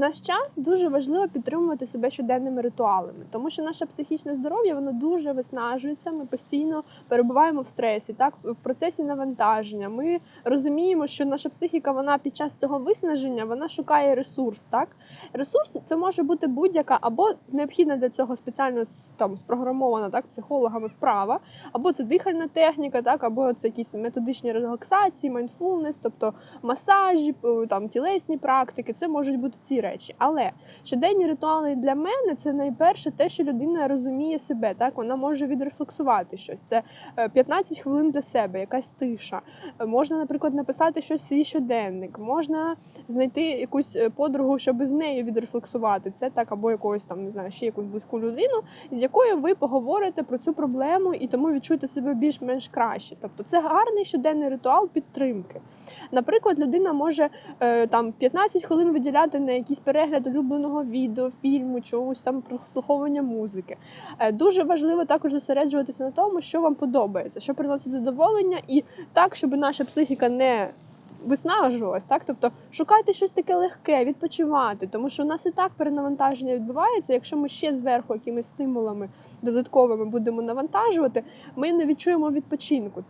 наш час дуже важливо підтримувати себе щоденними ритуалами, тому що наше психічне здоров'я воно дуже виснажується. Ми постійно перебуваємо в стресі, так в процесі навантаження. Ми розуміємо, що наша психіка вона під час цього виснаження вона шукає ресурс. Так ресурс це може бути будь-яка або необхідна для цього спеціально там спрограмована так психологами вправа, або це дихальна техніка, так або це якісь методичні релаксації, майндфулнес, тобто масажі, там тілесні практики. Це можуть бути ці речі. Але щоденні ритуали для мене це найперше те, що людина розуміє себе. Так вона може відрефлексувати щось. Це е, 15 хвилин для себе, якась тиша. Е, Можна, наприклад, написати щось свій щоденник, можна знайти якусь е, подругу, щоб з нею відрефлексувати. Це так, або якогось там не знаю, ще якусь близьку людину, з якою ви поговорите про цю проблему і тому відчуєте себе більш-менш краще. Тобто, це гарний щоденний ритуал підтримки. Наприклад, людина може е, там 15 хвилин виділяти на якийсь перегляд улюбленого відео, фільму, чогось там прослуховування музики. Е, Дуже важливо також зосереджуватися на тому, що вам подобається, що приносить задоволення, і так, щоб наша психіка не виснажувалась, так тобто шукайте щось таке легке, відпочивати, тому що у нас і так перенавантаження відбувається. Якщо ми ще зверху якимись стимулами додатковими будемо навантажувати, ми не відчуємо відпочинку.